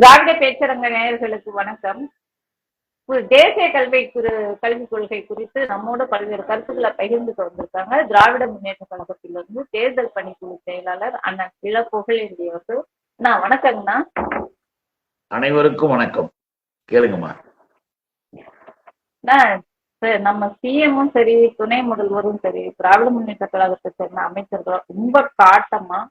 திராவிட பேச்சரங்க நேயர்களுக்கு வணக்கம். ஒரு தேசிய கல்வி குரு கல்விக் கொள்கை குறித்து நம்மோட பல்வேறு கருத்துக்களை பகிர்ந்துட்டு வந்திருக்காங்க. திராவிட முன்னேற்ற கழகத்திலிருந்து தேர்தல் பணிக்குழு செயலாளர் அண்ணன் இள புகழேந்தி அவர்கள் நான் வணக்கங்கண்ணா. அனைவருக்கும் வணக்கம். கேளுங்கம்மா. நம்ம சிஎம்மும் சரி துணை முதல்வரும் சரி திராவிட முன்னேற்ற கழகத்தை சேர்ந்த அமைச்சர்கள் ரொம்ப காட்டமா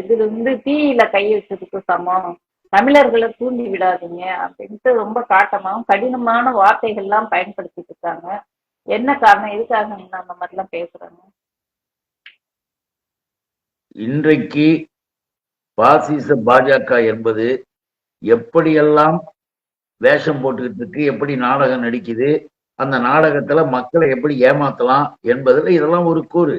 இதுல வந்து தீயில கை வச்சதுக்கு சமம். தமிழர்களை தூண்டி விடாதீங்க அப்படின்ட்டு ரொம்ப காட்டமாகவும் கடினமான வார்த்தைகள்லாம் பயன்படுத்திட்டு இருக்காங்க. என்ன காரணம்? எதுக்காக அந்த மாதிரிலாம் பேசுறாங்க? இன்றைக்கு பாசிச பாஜக என்பது எப்படியெல்லாம் வேஷம் போட்டுக்கிட்டு இருக்கு எப்படி நாடகம் நடிக்குது அந்த நாடகத்துல மக்களை எப்படி ஏமாத்தலாம் என்பதுல இதெல்லாம் ஒரு கூறு.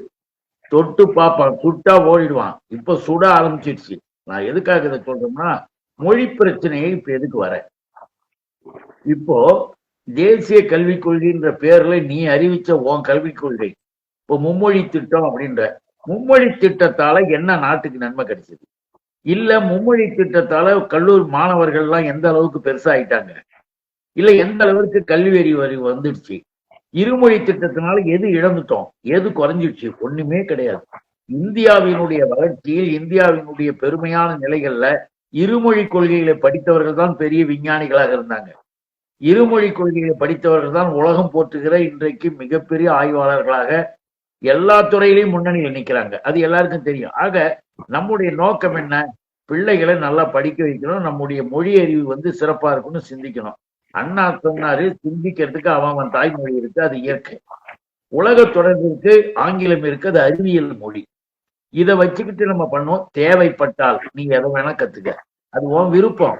தொட்டு பார்ப்பான் சுட்டா ஓடிடுவான். இப்ப சுட ஆரம்பிச்சிடுச்சு நான் எதுக்காக இதை சொல்றேன்னா மொழி பிரச்சனையை இப்ப எதுக்கு வர? இப்போ தேசிய கல்விக் கொள்கைன்ற பேர்ல நீ அறிவிச்ச உன் கல்விக் கொள்கை. இப்போ மும்மொழி திட்டம் அப்படின்ற மும்மொழி திட்டத்தால என்ன நாட்டுக்கு நன்மை கிடைச்சது? இல்ல மும்மொழி திட்டத்தால கல்லூரி மாணவர்கள் எல்லாம் எந்த அளவுக்கு பெருசா ஆயிட்டாங்க இல்ல எந்த அளவுக்கு கல்வி அறிவு அறிவு வந்துடுச்சு? இருமொழி திட்டத்தினால எது இழந்துட்டோம்? எது குறைஞ்சிடுச்சு? ஒண்ணுமே கிடையாது. இந்தியாவினுடைய வளர்ச்சியில் இந்தியாவினுடைய பெருமையான நிலைகள்ல இருமொழி கொள்கைகளை படித்தவர்கள் தான் பெரிய விஞ்ஞானிகளாக இருந்தாங்க. இருமொழி கொள்கைகளை படித்தவர்கள் தான் உலகம் போற்றுகிற இன்றைக்கு மிகப்பெரிய ஆய்வாளர்களாக எல்லா துறையிலையும் முன்னணியில் நிக்கிறாங்க. அது எல்லாருக்கும் தெரியும். ஆக நம்முடைய நோக்கம் என்ன? பிள்ளைகளை நல்லா படிக்க வைக்கணும். நம்முடைய மொழி அறிவு வந்து சிறப்பா இருக்கும்னு சிந்திக்கணும். அண்ணா சொன்னாரு சிந்திக்கிறதுக்கு அவன் அவன் தாய்மொழி இருக்கு அது இயற்கை. உலக தொடர்பிற்கு ஆங்கிலம் இருக்கு அது அறிவியல் மொழி. இதை வச்சுக்கிட்டு நம்ம பண்ணுவோம் தேவைப்பட்டால் நீங்க எதை வேணா கத்துக்க. அது உன் விருப்பம்.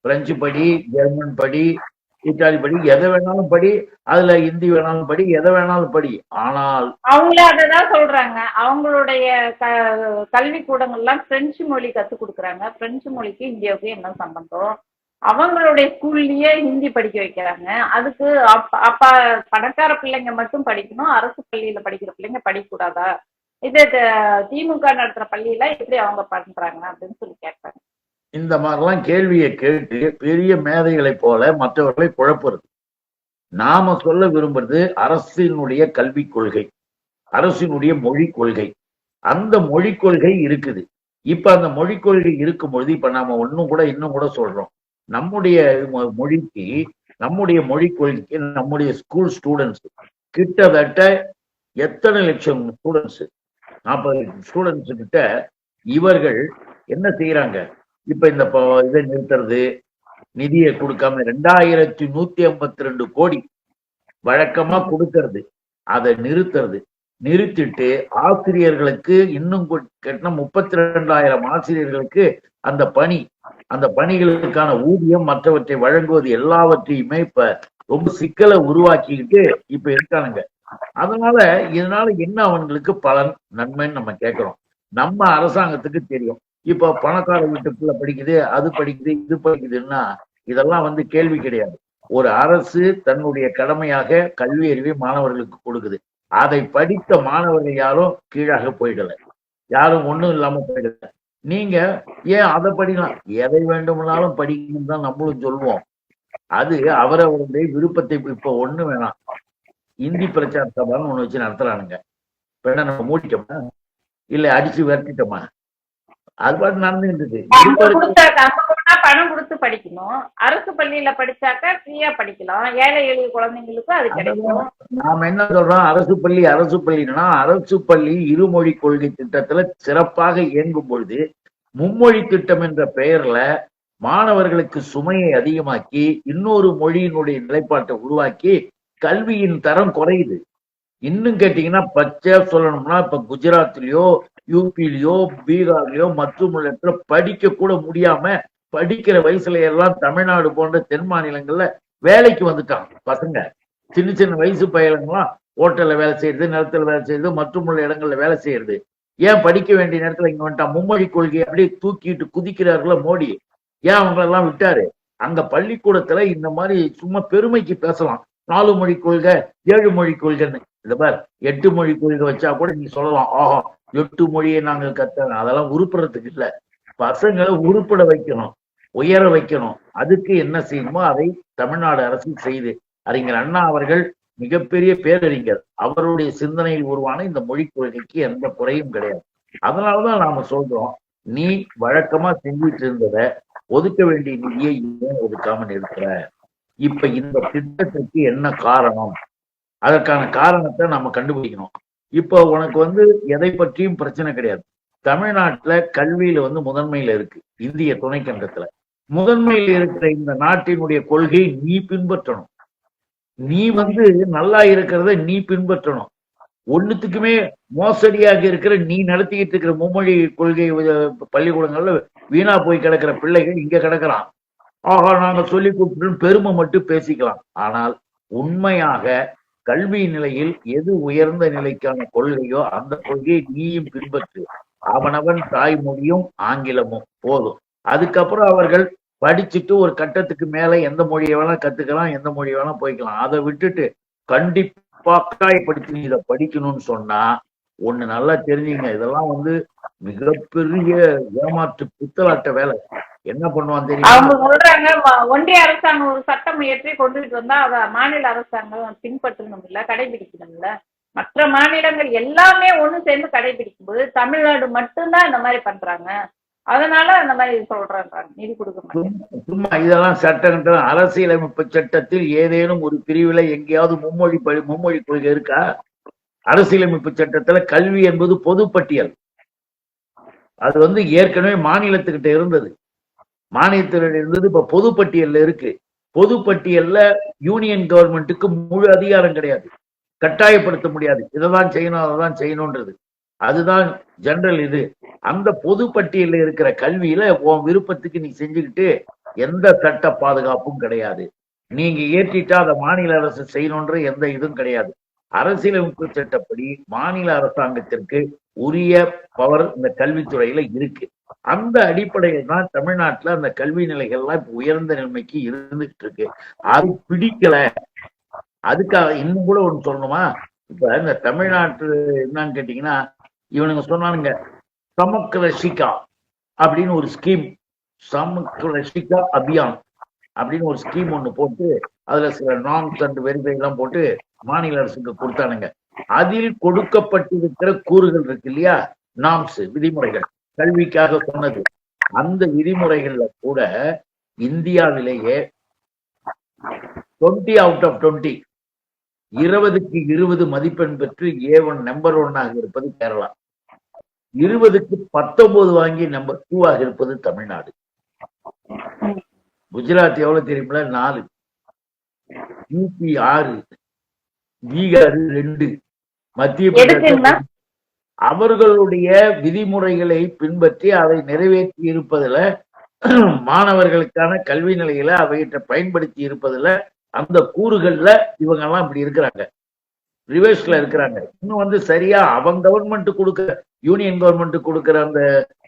பிரெஞ்சு படி ஜெர்மன் படி இத்தாலி படி எதை வேணாலும் படி அதுல ஹிந்தி வேணாலும் படி எதை வேணாலும் படி. ஆனால் அவங்களே அததான் சொல்றாங்க. அவங்களுடைய க கல்வி கூடங்கள்லாம் பிரெஞ்சு மொழி கத்து கொடுக்குறாங்க. பிரெஞ்சு மொழிக்கு இந்தியாவுக்கு என்ன சம்பந்தம்? அவங்களுடைய ஸ்கூல்லயே ஹிந்தி படிக்க வைக்கிறாங்க. அதுக்கு அப்ப அப்ப பணக்கார பிள்ளைங்க மட்டும் படிக்கணும். அரசு பள்ளியில படிக்கிற பிள்ளைங்க படிக்கக்கூடாதா? இது திமுக நடத்துற பள்ளியில எப்படி அவங்க பண்றாங்க அப்படின்னு சொல்லி கேட்பாங்க இந்த மாதிரிலாம் கேள்வியை கேட்டு பெரிய மேதைகளைப் போல மற்றவர்களை குழப்புறது. நாம சொல்ல விரும்புறது அரசினுடைய கல்விக் கொள்கை அரசினுடைய மொழிக் கொள்கை. அந்த மொழிக் கொள்கை இருக்குது. இப்ப அந்த மொழிக் கொள்கை இருக்கும் பொழுது இப்ப நாம ஒன்னும் கூட இன்னும் கூட சொல்றோம். நம்முடைய மொழிக்கு நம்முடைய மொழிக் கொள்கைக்கு நம்முடைய ஸ்கூல் ஸ்டூடெண்ட்ஸ் கிட்டத்தட்ட எத்தனை லட்சம் ஸ்டூடெண்ட்ஸ் நாற்பது ஸ்டூடெண்ட்ஸ் கிட்ட இவர்கள் என்ன செய்யறாங்க இப்ப இந்த இதை நிறுத்துறது நிதியை கொடுக்காம ரெண்டாயிரத்தி நூத்தி ஐம்பத்தி ரெண்டு கோடி வழக்கமா கொடுக்கறது அதை நிறுத்துறது. நிறுத்திட்டு ஆசிரியர்களுக்கு இன்னும் கட்டின முப்பத்தி ரெண்டாயிரம் ஆசிரியர்களுக்கு அந்த பணி அந்த பணிகளுக்கான ஊதியம் மற்றவற்றை வழங்குவது எல்லாவற்றையுமே இப்ப ரொம்ப சிக்கலை உருவாக்கிக்கிட்டு இப்ப இருக்கானுங்க. அதனால இதனால என்ன அவங்களுக்கு பலன் நன்மைன்னு நம்ம கேட்கிறோம். நம்ம அரசாங்கத்துக்கு தெரியும். இப்போ பணக்கார வீட்டுக்குள்ள படிக்குது அது படிக்குது இது படிக்குதுன்னா இதெல்லாம் வந்து கேள்வி கிடையாது. ஒரு அரசு தன்னுடைய கடமையாக கல்வி அறிவை மாணவர்களுக்கு கொடுக்குது. அதை படித்த மாணவர்கள் யாரும் கீழாக போயிடல. யாரும் ஒண்ணும் இல்லாம போயிடல. நீங்க ஏன் அதை படிக்கலாம்? எதை வேண்டுமானாலும் படிக்கணும் தான் நம்மளும் சொல்லுவோம் அது அவரவருடைய விருப்பத்தை இப்ப ஒண்ணு வேணாம். இந்தி பிரச்சார சபான்னு ஒண்ணு வச்சு நடத்துறானுங்க. இப்ப என்ன நம்ம மூடிட்டோமா? இல்ல அடிச்சு விரட்டிட்டோமா? அது பாட்டு நடந்துகிட்டு பணம் கொடுத்து படிக்கணும். அரசு பள்ளியில படிச்சாக்கா ஃப்ரீயா படிக்கலாம். ஏழை எளிய குழந்தைங்களுக்கும் அது கிடைக்கும். நாம என்ன சொல்றோம்? அரசு பள்ளி அரசு பள்ளினா அரசு பள்ளி இருமொழி கொள்கை திட்டத்துல சிறப்பாக இயங்கும் பொழுது மும்மொழி திட்டம் என்ற பெயர்ல மாணவர்களுக்கு சுமையை அதிகமாக்கி இன்னொரு மொழியினுடைய நிலைப்பாட்டை உருவாக்கி கல்வியின் தரம் குறையுது. இன்னும் கேட்டீங்கன்னா பச்சையா சொல்லணும்னா இப்ப குஜராத்லயோ யூபிலயோ பீகார்லயோ மற்றும் உள்ள இடத்துல படிக்க கூட முடியாம படிக்கிற வயசுல எல்லாம் தமிழ்நாடு போன்ற தென் மாநிலங்கள்ல வேலைக்கு வந்துட்டான் பசங்க சின்ன சின்ன வயசு பையனுங்களாம் ஹோட்டல்ல வேலை செய்யறது நிலத்துல வேலை செய்யறது மற்றும் உள்ள இடங்கள்ல வேலை செய்யறது. ஏன் படிக்க வேண்டிய நேரத்துல இங்க வந்துட்டா? மும்மொழி கொள்கையை அப்படியே தூக்கிட்டு குதிக்கிறார்களோ மோடி. ஏன் அவங்களெல்லாம் விட்டாரு? அங்க பள்ளிக்கூடத்துல இந்த மாதிரி சும்மா பெருமைக்கு பேசலாம். நாலு மொழி கொள்கை ஏழு மொழி கொள்கைன்னு. இந்த பார் எட்டு மொழி கொள்கை வச்சா கூட நீ சொல்லலாம் ஆஹா எட்டு மொழியை நாங்கள் கத்த அதெல்லாம் உருப்புறதுக்கு இல்லை. பசங்களை உருப்பட வைக்கணும் உயர வைக்கணும். அதுக்கு என்ன செய்யணுமோ அதை தமிழ்நாடு அரசு செய்து. அறிஞர் அண்ணா அவர்கள் மிகப்பெரிய பேரறிஞர். அவருடைய சிந்தனையில் உருவான இந்த மொழிக் கொள்கைக்கு எந்த குறையும் கிடையாது. அதனாலதான் நாம சொல்றோம் நீ வழக்கமா செஞ்சுட்டு இருந்தத ஒதுக்க வேண்டிய நிதியை ஏன் ஒதுக்காம இருக்கிற இப்ப இந்த திட்டத்துக்கு என்ன காரணம்? அதற்கான காரணத்தை நம்ம கண்டுபிடிக்கணும். இப்போ உனக்கு வந்து எதை பற்றியும் பிரச்சனை கிடையாது. தமிழ்நாட்டுல கல்வியில வந்து முதன்மையில இருக்கு இந்திய துணைக்கண்டத்துல. முதன்மையில் இருக்கிற இந்த நாட்டினுடைய கொள்கை நீ பின்பற்றணும். நீ வந்து நல்லா இருக்கிறத நீ பின்பற்றணும். ஒண்ணுத்துக்குமே மோசடியாக இருக்கிற நீ நடத்திக்கிட்டு இருக்கிற மும்மொழி கொள்கை பள்ளிக்கூடங்கள்ல வீணா போய் கிடக்கிற பிள்ளைகள் இங்க கிடக்குறான். ஆஹா நாங்க சொல்லி கொடுத்துட்டு பெருமை மட்டும் பேசிக்கலாம். ஆனால் உண்மையாக கல்வி நிலையில் எது உயர்ந்த நிலைக்கான கொள்கையோ அந்த கொள்கையை நீயும் பின்பற்று. அவனவன் தாய்மொழியும் ஆங்கிலமும் போதும். அதுக்கப்புறம் அவர்கள் படிச்சுட்டு ஒரு கட்டத்துக்கு மேல எந்த மொழியை வேணா கத்துக்கலாம் எந்த மொழியை வேணா போய்க்கலாம். அதை விட்டுட்டு கண்டிப்பா கட்டாயப்படுத்தி இதை படிக்கணும்னு சொன்னா ஒண்ணு நல்லா தெரிஞ்சுங்க. இதெல்லாம் வந்து மிகப்பெரிய ஏமாற்று புத்தலாட்ட வேலை. என்ன பண்ணுவான் தெரியுமா? அவங்க சொல்றாங்க ஒன்றிய அரசாங்கம் ஒரு சட்டம் இயற்றி கொண்டுட்டு வந்தா அத மாநில அரசாங்கம் பின்பற்றணும் இல்ல கடைபிடிக்கணும் இல்ல மற்ற மாநிலங்கள் எல்லாமே ஒண்ணு சேர்ந்து கடைபிடிக்கும் போது தமிழ்நாடு மட்டும்தான் இந்த மாதிரி பண்றாங்க. அதனால அந்த மாதிரி சொல்றாங்க நிதி கொடுக்க மாட்டேன். சும்மா இதெல்லாம் சட்டம் அரசியலமைப்பு சட்டத்தில் ஏதேனும் ஒரு பிரிவுல எங்கேயாவது மும்மொழி மும்மொழி கொள்கை இருக்கா? அரசியலமைப்பு சட்டத்துல கல்வி என்பது பொதுப்பட்டியல். அது வந்து ஏற்கனவே மாநிலத்துக்கிட்ட இருந்தது. மாநிலத்தில் இருந்தது இப்ப பொதுப்பட்டியல்ல இருக்கு. பொதுப்பட்டியல்ல யூனியன் கவர்மெண்ட்டுக்கு முழு அதிகாரம் கிடையாது. கட்டாயப்படுத்த முடியாது. இதைதான் செய்யணும் அதைதான் செய்யணும்ன்றது. அதுதான் ஜெனரல் இது. அந்த பொதுப்பட்டியல்ல இருக்கிற கல்வியில உன் விருப்பத்துக்கு நீ செஞ்சுக்கிட்டு எந்த சட்ட பாதுகாப்பும் கிடையாது. நீங்க ஏற்றிட்டா அதை மாநில அரசு செய்யணுன்ற எந்த இதுவும் கிடையாது. அரசியலமைப்பு சட்டப்படி மாநில அரசாங்கத்திற்கு உரிய பவர் இந்த கல்வித்துறையில இருக்கு. அந்த அடிப்படையில் தான் தமிழ்நாட்டுல அந்த கல்வி நிலைகள்லாம் இப்ப உயர்ந்த நிலைமைக்கு இருந்துட்டு இருக்கு. அது பிடிக்கல. அதுக்காக இன்னும் கூட ஒண்ணு சொல்லணுமா? இப்ப இந்த தமிழ்நாட்டு என்னன்னு கேட்டீங்கன்னா இவனுங்க சொன்னானுங்க சமக் ரஷிகா அப்படின்னு ஒரு ஸ்கீம் சமக் ரஷிகா அபியான் அப்படின்னு ஒரு ஸ்கீம் ஒண்ணு போட்டு அதுல சில நாம்ஸ் அண்ட் வெரிஃபை எல்லாம் போட்டு மாநில அரசுக்கு கொடுத்தானுங்க. அதில் கொடுக்கப்பட்டிருக்கிற கூறுகள் இருக்கு இல்லையா? நாம்ஸ் விதிமுறைகள். கல்விக்காக சொன்னது. அந்த விதிமுறைகள்ல கூட இந்தியாவிலேயே டுவெண்ட்டி அவுட் ஆஃப் டுவெண்ட்டி இருபதுக்கு இருபது மதிப்பெண் பெற்று ஏ ஒன் நம்பர் ஒன்னாக இருப்பது கேரளா. இருபதுக்கு பத்தொன்பது வாங்கி நம்பர் டூ ஆக இருப்பது தமிழ்நாடு. குஜராத் எவ்வளவு தெரியுமில நாலு. யூபி ஆறு பீகார் ரெண்டு மத்திய பிரதேசம் அவர்களுடைய விதிமுறைகளை பின்பற்றி அதை நிறைவேற்றி இருப்பதுல மாணவர்களுக்கான கல்வி நிலையில அவைகிட்ட பயன்படுத்தி இருப்பதுல அந்த கூறுகள்ல இவங்க எல்லாம் இப்படி இருக்கிறாங்க. ரிவர்ஸ்ல இருக்கிறாங்க. இன்னும் வந்து சரியா அவன் கவர்மெண்ட் கொடுக்குற யூனியன் கவர்மெண்ட் கொடுக்குற அந்த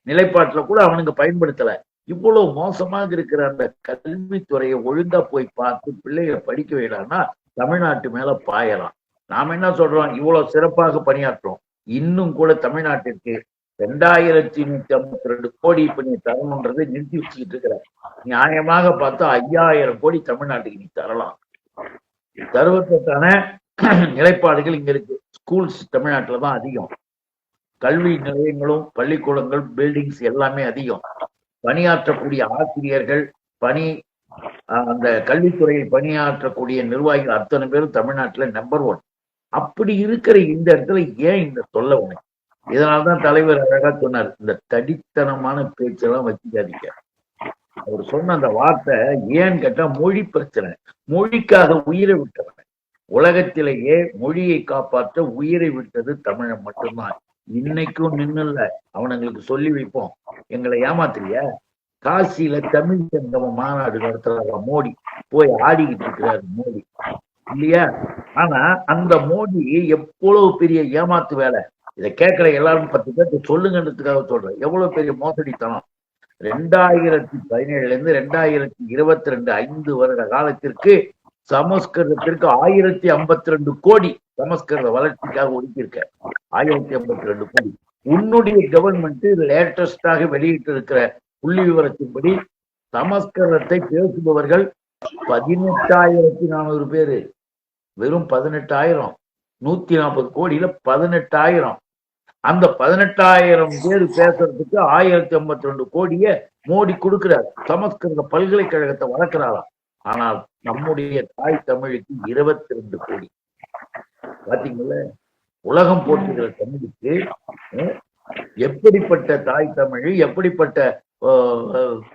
நிலைப்பாட்டுல கூட அவனுங்க பயன்படுத்தல. இவ்வளவு மோசமாக இருக்கிற அந்த கல்வித்துறையை ஒழுங்கா போய் பார்த்து பிள்ளைகளை படிக்க வேண்டாம்னா தமிழ்நாட்டு மேல பாயலாம். நாம என்ன சொல்றோம்? இவ்வளவு சிறப்பாக பணியாற்றுறோம். இன்னும் கூட தமிழ்நாட்டிற்கு ரெண்டாயிரத்தி நூத்தி ஐம்பத்தி ரெண்டு கோடி இப்ப நீ தரணுன்றதை நிறுத்தி வச்சுக்கிட்டு இருக்கிற. நியாயமாக பார்த்தா ஐயாயிரம் கோடி தமிழ்நாட்டுக்கு நீ தரலாம். தருவதற்கான நிலைப்பாடுகள் இங்க இருக்கு. ஸ்கூல்ஸ் தமிழ்நாட்டில் தான் அதிகம். கல்வி நிலையங்களும் பள்ளிக்கூடங்கள் பில்டிங்ஸ் எல்லாமே அதிகம். பணியாற்றக்கூடிய ஆசிரியர்கள் பணி ஆஹ், அந்த கல்வித்துறையில் பணியாற்றக்கூடிய நிர்வாகிகள் அத்தனை பேரும் தமிழ்நாட்டுல நம்பர் ஒன் அப்படி இருக்கிற இந்த இடத்துல ஏன் இந்த சொல்ல உனக்கு இதனால்தான் தலைவர் அழகா சொன்னார் இந்த தடித்தனமான பேச்செல்லாம் வச்சுக்காதீங்க. அவர் சொன்ன அந்த வார்த்தை ஏன்னு கேட்டா மொழி பிரச்சனை. மொழிக்காக உயிரை விட்டவன். உலகத்திலேயே மொழியை காப்பாற்ற உயிரை விட்டது தமிழன் மட்டும்தான். இன்னைக்கும் நின்னுல அவனுங்களுக்கு சொல்லி வைப்போம். எங்களை ஏமாத்துறியா? காசியில தமிழ் சங்கம மாநாடு நடத்துறாங்க மோடி? போய் ஆடிக்கிட்டு இருக்கிறாரு மோடி. இல்லையா? ஆனா அந்த மோடி எவ்வளவு பெரிய ஏமாத்து வேலை? இதை கேட்கிற எல்லாரும் பத்து பேருக்கு சொல்லுங்கன்றதுக்காக சொல்றேன். எவ்வளவு பெரிய மோசடித்தனம்? ரெண்டாயிரத்தி பதினேழுல இருந்து ரெண்டாயிரத்தி இருபத்தி ரெண்டு ஐந்து வருட காலத்திற்கு சமஸ்கிருதத்திற்கு ஆயிரத்தி ஐம்பத்தி ரெண்டு கோடி சமஸ்கிருத வளர்ச்சிக்காக ஒதுக்கியிருக்க. ஆயிரத்தி ஐம்பத்தி ரெண்டு கோடி. உன்னுடைய கவர்மெண்ட் லேட்டஸ்டாக வெளியிட்டு இருக்கிற புள்ளி விவரத்தின்படி சமஸ்கிருதத்தை பேசுபவர்கள் பதினெட்டாயிரத்தி நானூறு பேரு. வெறும் பதினெட்டாயிரம். நூத்தி நாற்பது கோடியில பதினெட்டாயிரம். அந்த பதினெட்டாயிரம் பேர் பேசுறதுக்கு ஆயிரத்தி ஐம்பத்தி ரெண்டு கோடிய மோடி கொடுக்கிறார். சமஸ்கிருத பல்கலைக்கழகத்தை வளர்க்கிறாராம். ஆனால் நம்முடைய தாய் தமிழுக்கு இருபத்தி ரெண்டு கோடி. பாத்தீங்களா? உலகம் போற்றுகிற தமிழுக்கு எப்படிப்பட்ட தாய் தமிழ் எப்படிப்பட்ட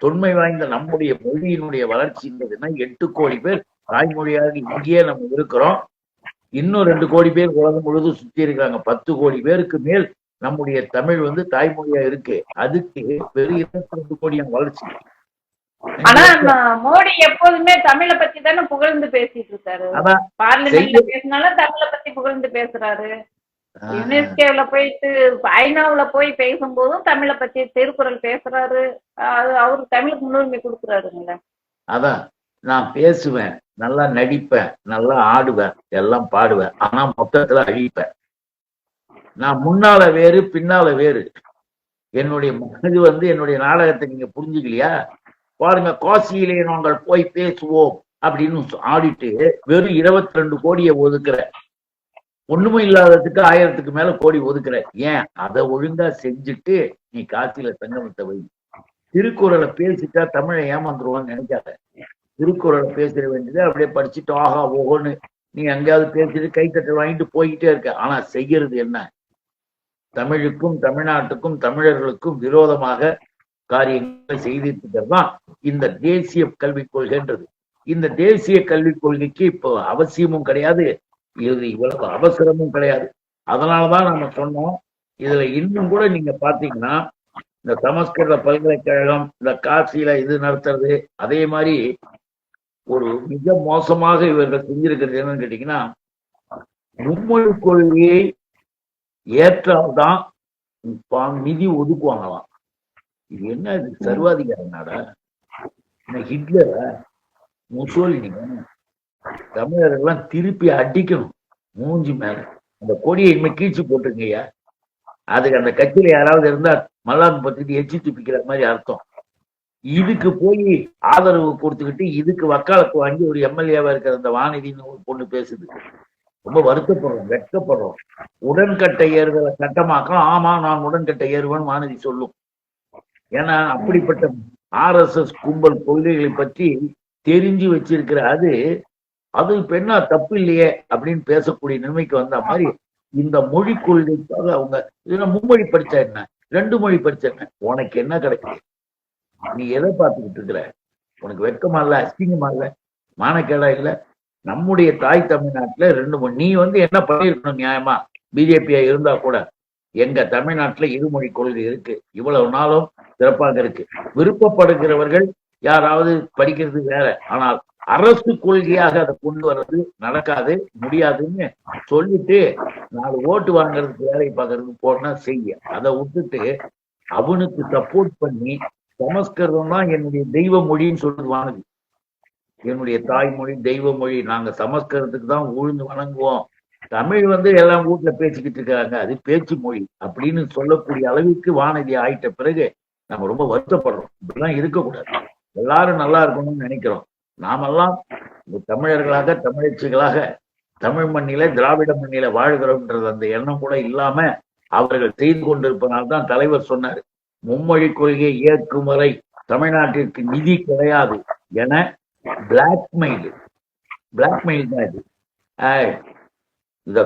தொன்மை வாய்ந்த நம்முடைய மொழியினுடைய வளர்ச்சின்றதுன்னா எட்டு கோடி பேர் தாய்மொழியாக இங்கேயே நம்ம இருக்கிறோம். இன்னும் ரெண்டு கோடி பேர் உலகம் முழுவதும் சுத்தி இருக்காங்க. பத்து கோடி பேருக்கு மேல் நம்முடைய தமிழ் வந்து தாய்மொழியா இருக்கு. அதுக்கு வெறும் இருபத்தி ரெண்டு கோடியான வளர்ச்சி. ஆனா மோடி எப்போதுமே தமிழை பத்தி தானே புகழ்ந்து பேசிட்டு இருக்காரு. பார்லிமெண்ட்ல பேசினாலும் தமிழை பத்தி புகழ்ந்து பேசுறாரு. யுனெஸ்கோல போயிட்டு ஐநாவுல போய் பேசும்போதும் தமிழை பத்தி திருக்குறள் பேசுறாரு. அது அவரு தமிழுக்கு முன்னுரிமை கொடுக்குறாருங்களே. அதான் நான் பேசுவேன் நல்லா நடிப்பேன் நல்லா ஆடுவேன் எல்லாம் பாடுவேன் ஆனா மொத்தத்துல அழிப்பேன். நான் முன்னால வேறு பின்னால வேறு. என்னுடைய இது வந்து என்னுடைய நாடகத்தை நீங்க புரிஞ்சுக்கலையா? பாருங்க காசியிலே நாங்கள் போய் பேசுவோம் அப்படின்னு ஆடிட்டு வெறும் இருபத்தி ரெண்டு கோடியை ஒதுக்குற ஒண்ணுமே இல்லாததுக்கு ஆயிரத்துக்கு மேல கோடி ஒதுக்குற. ஏன்? அதை ஒழுங்கா செஞ்சுட்டு நீ காசியில சங்கமத்தை வை. திருக்குறளை பேசிட்டா தமிழை ஏமாந்துருவான்னு நினைக்காத. திருக்குறளை பேசிட வேண்டியது அப்படியே படிச்சுட்டு ஆஹா ஓஹோன்னு நீ எங்கேயாவது பேசிட்டு கைத்தட்டல் வாங்கிட்டு போய்கிட்டே இருக்க. ஆனா செய்யறது என்ன? தமிழுக்கும் தமிழ்நாட்டுக்கும் தமிழர்களுக்கும் விரோதமாக காரியங்களை செய்திருக்கிறது தான் இந்த தேசிய கல்விக் கொள்கைன்றது. இந்த தேசிய கல்விக் கொள்கைக்கு இப்போ அவசியமும் கிடையாது. இது இவ்வளவு அவசரமும் கிடையாது. அதனாலதான் நம்ம சொன்னோம். இதுல இன்னும் கூட நீங்க பாத்தீங்கன்னா இந்த சமஸ்கிருத பல்கலைக்கழகம் இந்த காசியில இது நடத்துறது அதே மாதிரி ஒரு மிக மோசமாக இவர்கள் செஞ்சிருக்கிறது என்னன்னு கேட்டீங்கன்னா மும்மொழி கொள்கையை ஏற்றால்தான் நிதி ஒதுக்குவாங்களாம். இது என்ன இது சர்வாதிகார நாடா என்ன முசோலினி தமிழர்கள்லாம் திருப்பி அடிக்கணும். மூஞ்சி மேல. அந்த கொடியை இனிமே கீழ்ச்சி போட்டுருங்கய்யா அதுக்கு அந்த கட்சியில யாராவது இருந்தா மல்லாந்து பத்திட்டு எச்சி துப்பிக்கிற மாதிரி அர்த்தம். இதுக்கு போய் ஆதரவு கொடுத்துக்கிட்டு இதுக்கு வக்காலத்து வாங்கி ஒரு எம்எல்ஏவா இருக்கிற அந்த வானதின்னு ஒரு பொண்ணு பேசுது. ரொம்ப வருத்தப்படுறோம் வெட்கப்படுறோம். உடன்கட்டை ஏறுதலை சட்டமாக்கலாம் ஆமா நான் உடன்கட்டை ஏறுவேன் வானதி சொல்லும். ஏன்னா அப்படிப்பட்ட ஆர்எஸ்எஸ் கும்பல் கொள்கைகளை பற்றி தெரிஞ்சு வச்சிருக்கிற அது அது பெண்ணா என்ன தப்பு இல்லையே அப்படின்னு பேசக்கூடிய நிலைமைக்கு வந்த மாதிரி இந்த மொழி கொள்கைக்காக அவங்க இதுல மும்மொழி படிச்சா என்ன? ரெண்டு மொழி படிச்ச என்ன? உனக்கு என்ன கிடைக்குது? நீ எதை பார்த்துக்கிட்டு இருக்கிற? உனக்கு வெட்கமா இல்ல அசிங்கமா இல்ல மானக்கேடா இல்ல? நம்முடைய தாய் தமிழ்நாட்டுல ரெண்டு மொழி நீ வந்து என்ன பண்ணிருக்கணும் நியாயமா? பிஜேபியா இருந்தா கூட எங்க தமிழ்நாட்டுல இருமொழி கொள்கை இருக்கு. இவ்வளவு நாளும் சிறப்பாக இருக்கு. விருப்பப்படுகிறவர்கள் யாராவது படிக்கிறது வேற. ஆனால் அரசு கொள்கையாக அதை கொண்டு வர்றது நடக்காது முடியாதுன்னு சொல்லிட்டு நாலு ஓட்டு வாங்குறதுக்கு வேலை பார்க்கறதுக்கு போனா செய்ய. அதை விட்டுட்டு அவனுக்கு சப்போர்ட் பண்ணி சமஸ்கிருதம் தான் என்னுடைய தெய்வ மொழின்னு சொல்றது வானது. என்னுடைய தாய்மொழி தெய்வ மொழி. நாங்க சமஸ்கிருதத்துக்கு தான் உழுந்து வணங்குவோம். தமிழ் வந்து எல்லாம் வீட்டுல பேசிக்கிட்டு இருக்காங்க. அது பேச்சு மொழி அப்படின்னு சொல்லக்கூடிய அளவுக்கு வானதி ஆயிட்ட பிறகு நம்ம ரொம்ப வருத்தப்படுறோம். இப்படிலாம் இருக்கக்கூடாது. எல்லாரும் நல்லா இருக்கணும்னு நினைக்கிறோம். நாமெல்லாம் இந்த தமிழர்களாக தமிழச்சிகளாக தமிழ் மண்ணில திராவிட மண்ணில வாழ்கிறோம்ன்றது அந்த எண்ணம் கூட இல்லாம அவர்கள் செய்து கொண்டிருப்பதால்தான் தலைவர் சொன்னார். மும்மொழி கொள்கையை இயக்கும் வரை தமிழ்நாட்டிற்கு நிதி கிடையாது என பிளாக்மெயில் பிளாக்மெயில் தான் இது. இந்த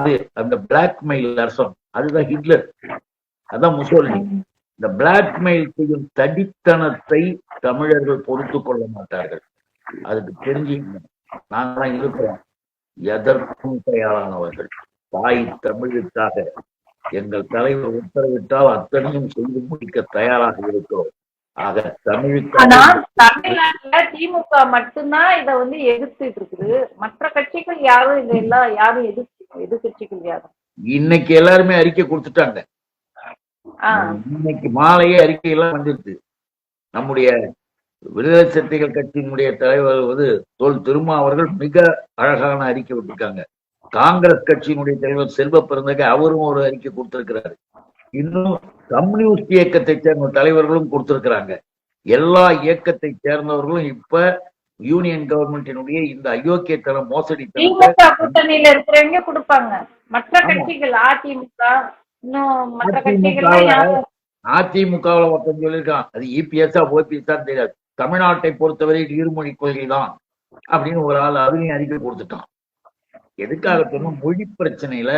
அது அந்த பிளாக்மெயில் அரசம் அதுதான் ஹிட்லர். அதான் முசோலினி. இந்த பிளாக்மெயில் செய்யும் தடித்தனத்தை தமிழர்கள் பொறுத்து கொள்ள மாட்டார்கள். அதுக்கு தெரிஞ்சுக்கணும் நாங்களாம் இருக்கிறோம் எதற்கும் தயாரானவர்கள். தாய் தமிழுக்காக எங்கள் தலைவர் உத்தரவிட்டால் அத்தனையும் செய்து முடிக்க தயாராக இருக்கிறோம் ஆக தமிழ்நாட்டுல திமுக மட்டும்தான் இத வந்து எதிர்த்துட்டு இருக்குது. மற்ற கட்சிகள் யாரும் இத எல்லாம் யாரும் எதிர்த்து எதிர்கட்சிகள் யாரும்? இன்னைக்கு எல்லாருமே அறிக்கை கொடுத்துட்டாங்க. இன்னைக்கு மாலையே அறிக்கை எல்லாம் வந்துருது நம்முடைய விடுதலை சிறுத்தைகள் கட்சியினுடைய தலைவர் வந்து தொல் திருமா அவர்கள் மிக அழகான அறிக்கை விட்டிருக்காங்க. காங்கிரஸ் கட்சியினுடைய தலைவர் செல்வ பிறந்தக அவரும் ஒரு அறிக்கை கொடுத்திருக்கிறாரு. இன்னும் கம்யூனிஸ்ட் இயக்கத்தை சேர்ந்த தலைவர்களும் கொடுத்திருக்கிறாங்க. எல்லா இயக்கத்தை சேர்ந்தவர்களும் இப்ப யூனியன் கவர்மெண்டினுடைய இந்த அயோக்கியத்தனம் மோசடி கூட்டணியில இருக்கிறவங்க கொடுப்பாங்க. மற்ற. கட்சிகள் அதிமுக இன்னும் மற்ற கட்சிகள் அதிமுகவுல ஒருத்தன் சொல்லியிருக்கான். அது இபிஎஸ்ஆ ஓபிஎஸ்ஆ தெரியாது. தமிழ்நாட்டை பொறுத்தவரை இருமொழி கொள்கை தான் அப்படின்னு ஒரு ஆள் அதுலயும் அறிக்கை கொடுத்துட்டான். எதுக்காக சொன்னோம் மொழி பிரச்சனையில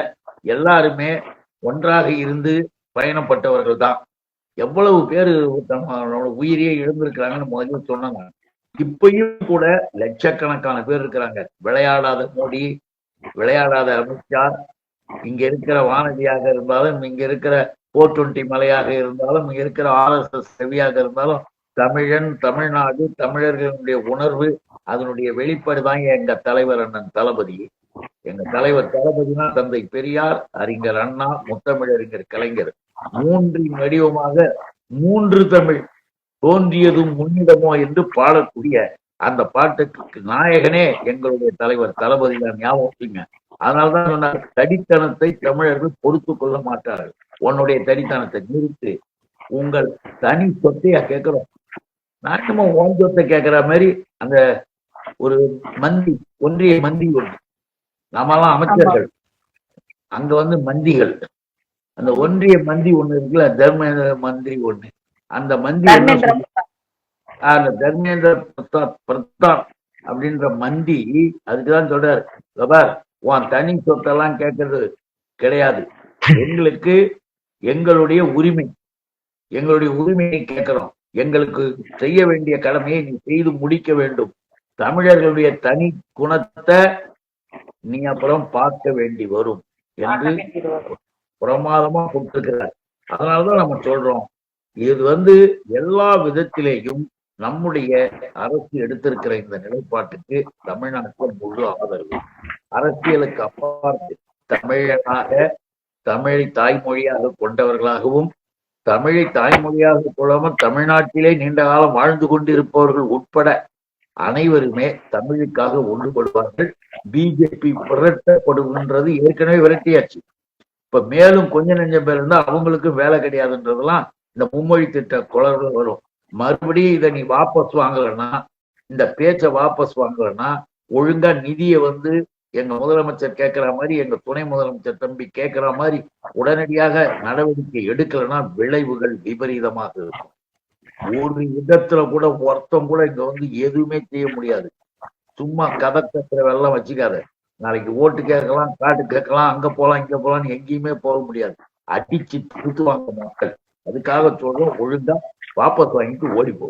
எல்லாருமே ஒன்றாக இருந்து பயணப்பட்டவர்கள் தான். எவ்வளவு பேர் நம்மளோட உயிரியே இழந்திருக்கிறாங்கன்னு முதல்ல சொன்னாங்க. இப்பயும் கூட லட்சக்கணக்கான பேர் இருக்கிறாங்க. விளையாடாத மோடி விளையாடாத அமித்ஷா இங்க இருக்கிற வானதியாக இருந்தாலும் இங்க இருக்கிற போர் டுவெண்டி மலையாக இருந்தாலும் இங்க இருக்கிற ஆர்எஸ்எஸ் செவியாக இருந்தாலும் தமிழன் தமிழ்நாடு தமிழர்களுடைய உணர்வு அதனுடைய வெளிப்பாடு எங்க தலைவர் அண்ணன் தளபதி. எங்க தலைவர் தளபதினா தந்தை பெரியார் அறிஞர் அண்ணா முத்தமிழறிஞர் கலைஞர். மூன்றின் வடிவமாக மூன்று தமிழ் தோன்றியதும் முன்னிடமோ என்று பாடக்கூடிய அந்த பாட்டுக்கு நாயகனே எங்களுடைய தலைவர் தளபதி தான். ஞாபகம் அதனால்தான் அதனாலதான் சொன்னார் தடித்தனத்தை தமிழர்கள் பொறுத்து கொள்ள மாட்டார்கள். உன்னுடைய தடித்தனத்தை நிறுத்து. உங்கள் தனி சொத்தையா கேட்கிறோம். நாட்டுமா ஓன் சொத்தை கேட்கிற மாதிரி அந்த ஒரு மந்தி ஒன்றிய மந்தி ஒன்று. நாமெல்லாம் அமைச்சர்கள். அங்க வந்து மந்திகள். அந்த ஒன்றிய மந்தி ஒண்ணு இருக்குல்ல தர்மேந்திர மந்திரி ஒண்ணு. அந்த மந்தி? அந்த தர்மேந்திர பிரதாப் பிரதாப் அப்படின்ற மந்தி அதுக்குதான் சொல்றாரு. "பார், உன் தனி சொத்தெல்லாம் கேட்கறது கிடையாது. எங்களுக்கு எங்களுடைய உரிமை. எங்களுடைய உரிமையை கேட்கிறோம் எங்களுக்கு செய்ய வேண்டிய கடமையை நீ செய்து முடிக்க வேண்டும். தமிழர்களுடைய தனி குணத்தை நீ அப்புறம் பார்க்க வேண்டி வரும் என்று பிரமாதமா கொடுத்திருக்கிறார். அதனாலதான் நம்ம சொல்றோம். இது வந்து எல்லா விதத்திலேயும் நம்முடைய அரசு எடுத்திருக்கிற இந்த நிலைப்பாட்டுக்கு தமிழ்நாட்டில் முழு ஆதரவு. அரசியலுக்கு அப்பாற்பட்டு தமிழனாக தமிழை தாய்மொழியாக கொண்டவர்களாகவும் தமிழை தாய்மொழியாக கொள்ளாமல் தமிழ்நாட்டிலே நீண்ட காலம் வாழ்ந்து கொண்டிருப்பவர்கள் உட்பட அனைவருமே தமிழுக்காக ஒன்றுபடுவார்கள். பிஜேபி விரட்டப்படுகின்றது. ஏற்கனவே விரட்டியாச்சு. இப்ப மேலும் கொஞ்ச நெஞ்சம் பேர் இருந்தா அவங்களுக்கும் வேலை கிடையாதுன்றதெல்லாம் இந்த மும்மொழி திட்ட குளர்கள் வரும். மறுபடியும் இதை நீ வாபஸ் வாங்கலன்னா இந்த பேச்சை வாபஸ் வாங்கலன்னா ஒழுங்கா நிதியை வந்து எங்க முதலமைச்சர் கேட்கிற மாதிரி எங்க துணை முதலமைச்சர் தம்பி கேட்கிற மாதிரி உடனடியாக நடவடிக்கை எடுக்கலைன்னா விளைவுகள் விபரீதமாக இருக்கும். ஒரு விதத்துல கூட ஒருத்தம் கூட இங்க வந்து எதுவுமே செய்ய முடியாது. சும்மா கதை கத்துற வெள்ளம் வச்சுக்காத. நாளைக்கு ஓட்டு கேட்கலாம் காட்டு கேட்கலாம் அங்க போலாம் இங்க போலாம்னு எங்கேயுமே போக முடியாது. அடிச்சு திருத்துவாங்க மக்கள். அதுக்காக சொல்றோம் ஒழுங்கா வாபஸ் வாங்கிட்டு ஓடி போ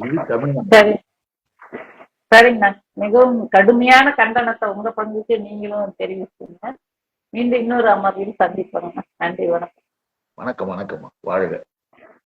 இது தமிழ்நாடு. சரிங்கண்ணா சரிங்க. மிகவும் கடுமையான கண்டனத்தை உங்க பங்குக்கு நீங்களும் தெரிவிச்சுங்க. மீண்டும் இன்னொரு அமர்வில் சந்திப்போம். நன்றி வணக்கம். வணக்கம் வணக்கம். வாழ்க.